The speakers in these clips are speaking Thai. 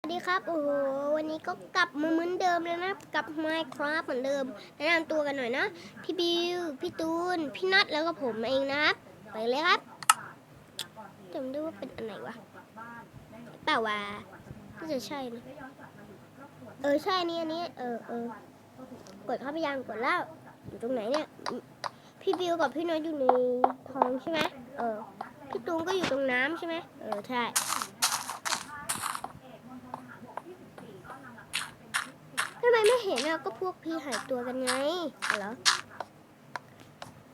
สวัสดีครับ โอ้โห วันนี้ก็กลับมาเหมือนเดิมเลยนะกับ Minecraft เหมือนเดิม แนะนำตัวกันหน่อยนะ พี่บิว พี่ตูน พี่นัทแล้วก็ผมเองนะครับ ไปเลยครับจำได้ว่าเป็นอันไหนวะเปล่าวะน่าจะใช่นะ เออ ใช่นี่อันนี้ เออเออกดเข้าไปยังกดแล้ว อยู่ตรงไหนเนี่ย พี่บิวกับพี่น้อยอยู่ในท้องใช่ไหมเออ พี่ตูนก็อยู่ตรงน้ำใช่ไหมเออ ใช่ ทำไมไม่เห็นอะก็พวกพี่หายตัวกันไงเหรอ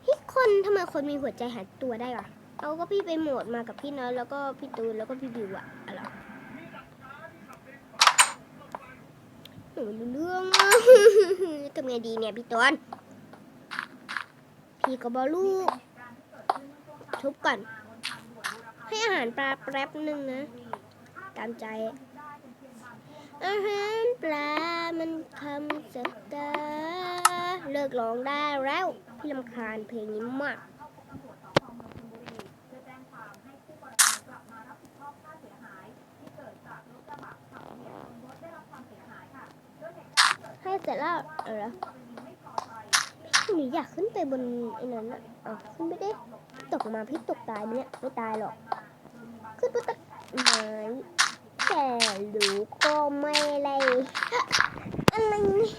พี่คนทำไมคนมีหัวใจหายตัวได้วะเอาก็พี่ไปโหมดมากับพี่น้อยแล้วก็พี่ตูนแล้วก็พี่บิวอะอะไรอหนูไม่รู้เรื่องอะทำไงดีเนี่ยพี่ตูนพี่ก็บอลูก ทุบก่อน ให้อาหารปลาแป๊บหนึ่งนะ ตามใจ อาหารปลา มันคำสักาเลิกร้องได้แล้ว พี่ลำคาญเพลงนี้มากให้เสร็จแล้วเออพี่หนูอยากขึ้นไปบนไอ้นั้นอะเอขึ้นไปไดิตกมาพี่ตกตายไหมเนี่ย ไม่ตายหรอก ขึ้นไปตัดไม้ แต่รู้ก็ไม่ไรอะไรนี่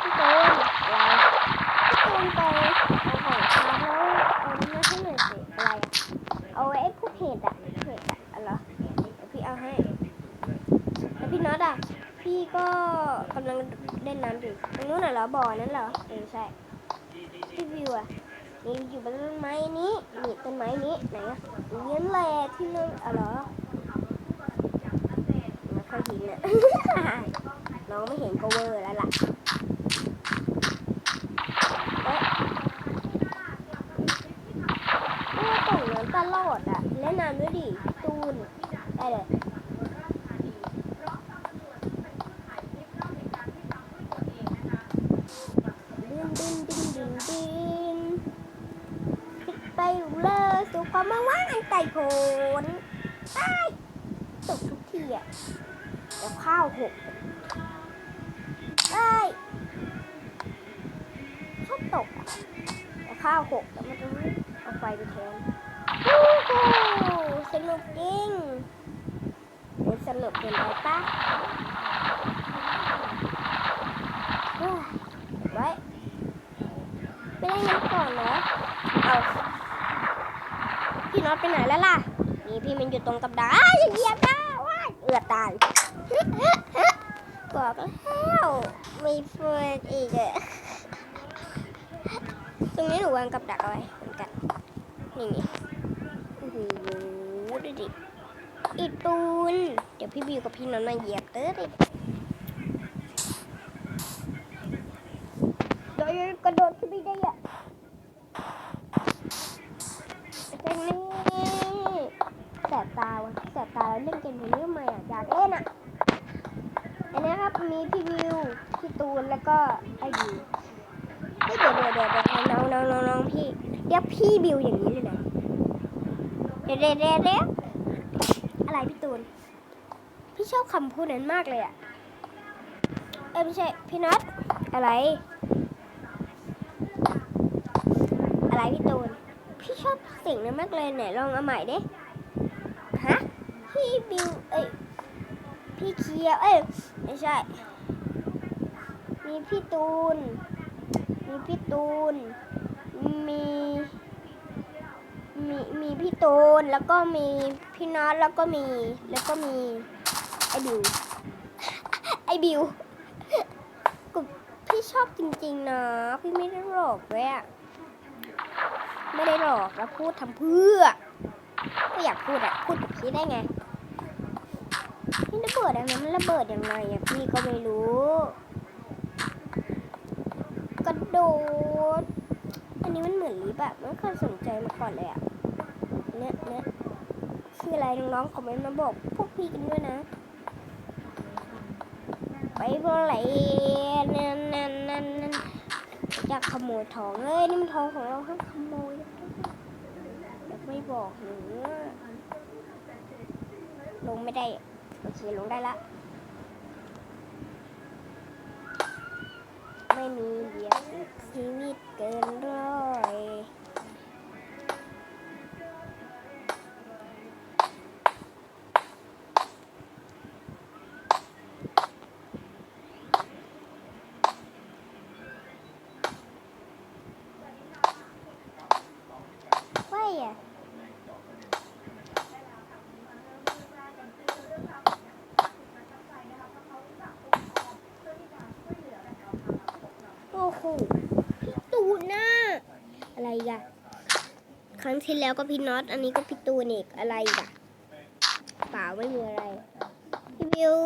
พี่ตูนไรพี่ตูนไปเอาของชาแล้วเอานี่มาให้หน่อยสิอะไรเอาไอ้พวกเห็ดอะเห็ดอะอะไรพี่เอาให้แล้วพี่น็อตอะพี่ก็กำลังเล่นน้ำอยู่ตรงนู้นน่ะเหรอบ่อนั้นเหรอเออใช่พี่วิวอะนี่อยู่บนต้นไม้นี้นี่ต้นไม้นี้ไหนอะนี่นั่นแหละที่นั่นอะเห รอไม่ค่อยเห็นอะน้องไม่เห็นก็เวอร์แล้วล่ะเอ๊ะเอ๊ะตกน้ำตลอดอะเล่นน้ำด้วยดิตูนได้เลยดินดินดินดินดินพิกไปเลยสู่ความมาว่างอันไกลโพ้นไอ้ายตกทุกทีอะ เดี๋ยวข้าวหกไอ้ายชอบตกเดี๋ยวข้าวหกแต่มันจะไม่เอาไฟไปแทนวู้ฮู้สนุกจริงมันสนุกเกินไปปะไว้ไม่ได้งั้นก่อนเหรอเอาพี่น็อตไปไหนแล้วล่ะ นี่พี่มันอยู่ตรงกับดาอย่าเหยียบนะว้ายเอือตาย บอกแล้วม่เฟิร์นอีกอะตรงนี้หนูวางกับดักเอาไว้เหมือนกัน นี่ไงโอ้โหดูดิอีตูน เดี๋ยวพี่บิวกับพี่น็อตมาเหยียบเต้อดิเดี๋ยวกระโดดขึ้นไปได้อะเกมนี้แสบตาวะแสบตาแล้วเล่นเกมนี้ทำไมอะอยากเล่นอะ มีพี่วิวพี่ตูนแล้วก็ไอ้บิวเฮ้ยเดี๋ยวเดี๋ยวเดี๋ยวเดี๋ยวน้องน้องน้องน้องพี่เรียกพี่บิวอย่างนี้เลยนะเดี๋ยวเดี๋ยวเดี๋ยวอะไรพี่ตูน พี่ชอบคำพูดนั้นมากเลยอะเอ้ไม่ใช่พี่นัทอะไร อะไรพี่ตูน พี่ชอบสิ่งนั้นมากเลยไหนลองเอาใหม่ดิฮะพี่บิวเอ้ย พี่เคียว เอ้ยไม่ใช่ มีพี่ตูน มีพี่ตูน มี มี มีพี่ตูน แล้วก็มีพี่น็อต แล้วก็มี แล้วก็มี ไอบิว ไอบิวกูพี่ชอบจริงๆนะ พี่ไม่ได้หลอกเลยไม่ได้หลอกแล้วพูดทำเพื่อ ก็อยากพูดอะพูดกับพี่ได้ไง นี่ระเบิดอะไรมันระเบิดยังไงอะพี่ก็ไม่รู้ กระโดด อันนี้มันเหมือนลิฟต์อะไม่เคยสนใจมาก่อนเลยอะเนี่ยเนี่ยคืออะไรน้องๆคอมเมนต์มาบอกพวกพี่กันด้วยนะ ไปบอไหลนั่นนั่นนั่นนั่นอยากขโมยทองเลยนี่มันทองของเราห้ามขโมยอยากไม่บอกหนูลงไม่ได้ โอเคลงได้ละ ไม่มีเบียดอีกชีวิตเกินร้อย โอ้โหพี่ตูนน่ะอะไรอีกันครั้งที่แล้วก็พี่น็อต อันนี้ก็พี่ตูนอีก อะไรอีกันเปล่าไม่มีอะไร พี่วิว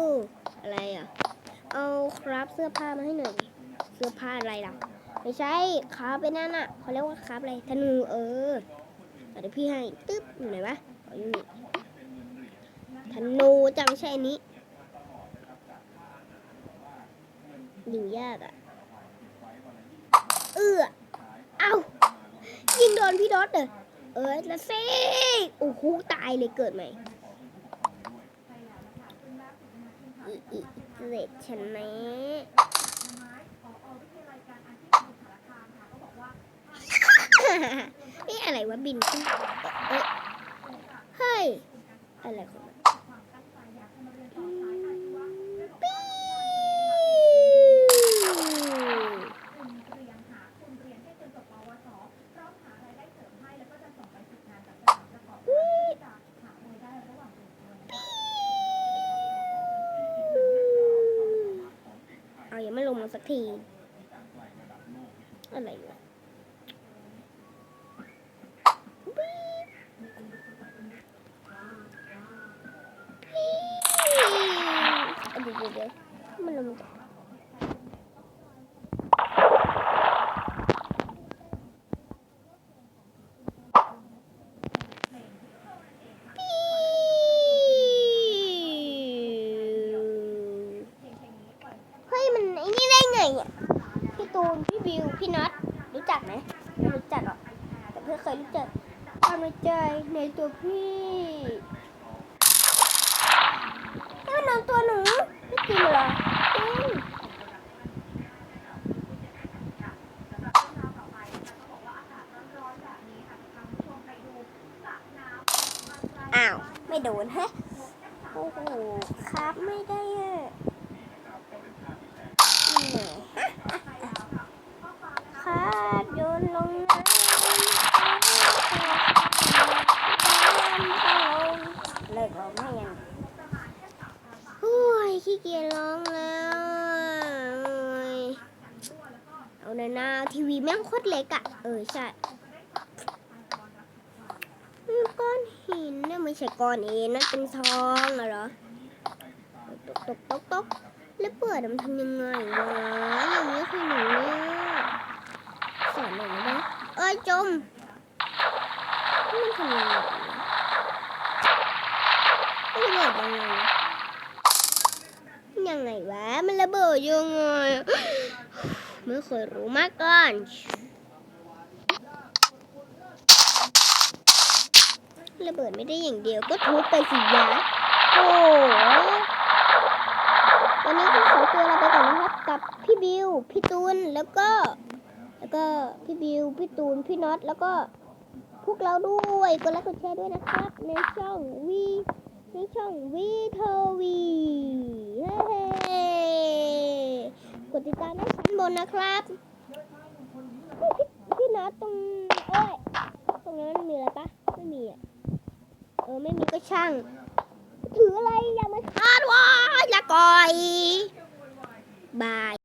อะไรอะ เอาครับเสื้อผ้ามาให้หน่อยดิเสื้อผ้าอะไรล่ะ ไม่ใช่ครับไปนั่นอะเขาเรียกว่าครับอะไร ธนูเออเดี๋ยวพี่ให้ ตึ๊บอยู่ไหนวะอยู่นี่ธนูจะไม่ใช่อันนี้ยิงยากอะ อื้อเอายิงโดนพี่ดอสเลยเออแล้วเซ่โอ้โหตายเลยเกิดใหม่อีอีเกรดฉันไหมนี่อะไรวะบินขึ้นเอ๊ะเฮ้ย อะไรของมันปิ้วเอายังไม่ลงมาสัก ที อะไรวะเดี๋ยวเดี๋ยวเดี๋ยวมันลงมาเฮ้ย มันไอ้นี่ได้ไงอะ พี่ ตูน พี่บิว พี่น็อต รู้จักไหมไม่รู้จักหรอก แต่เพื่อนเคยรู้จักความในใจในตัวพี่นี่มันนอนตัวหนูไม่จริงเหรอจริงอ้าว ไม่โดนฮะ โอ้โห ครับไม่ได้อะนี่แหละครั บโยนลงน้ำเลิกร้องให้ยังโอ้ยขี้เกียจร้องแล้วโอ้ยเอาหน่อยนะทีวีแม่งโคตรเล็กอะเออใช่อืมก้อนหินเนี่ยไม่ใช่ก้อนเองนั่นเป็นทองอะเหรอตกตกตกตกแล้วเปิดมันทำยังไงวะอย่างนี้คือหนูเนี่ย อนหน่อยได้ไหมเอ้ยจมมันทำยังไงวะมันระเบิดยังไงวะยังไงวะ มันระเบิดยังไงไม่เคยรู้มาก่อนระเบิดไม่ได้อย่างเดียวก็ทุบไปสิยะโอ้โหวันนี้ก็ขอตัวลาไปก่อนนะครับกับพี่บิว พี่ตูน แล้วก็ ก็พี่บิว พี่ตูน พี่น็อต แล้วก็พวกเราด้วย กดไลค์กดแชร์ด้วยนะครับ ในช่องวีในช่องวีเทวีเฮ้กดติดตามด้ชั้นบนนะครับพี่พี่น็อตตรงเอ้ยตรงนั้นมันมีอะไรปะไม่มีอะเออไม่มีก็ช่าง ถืออะไรอย่ามาคาดว่าอย่าก่อยบาย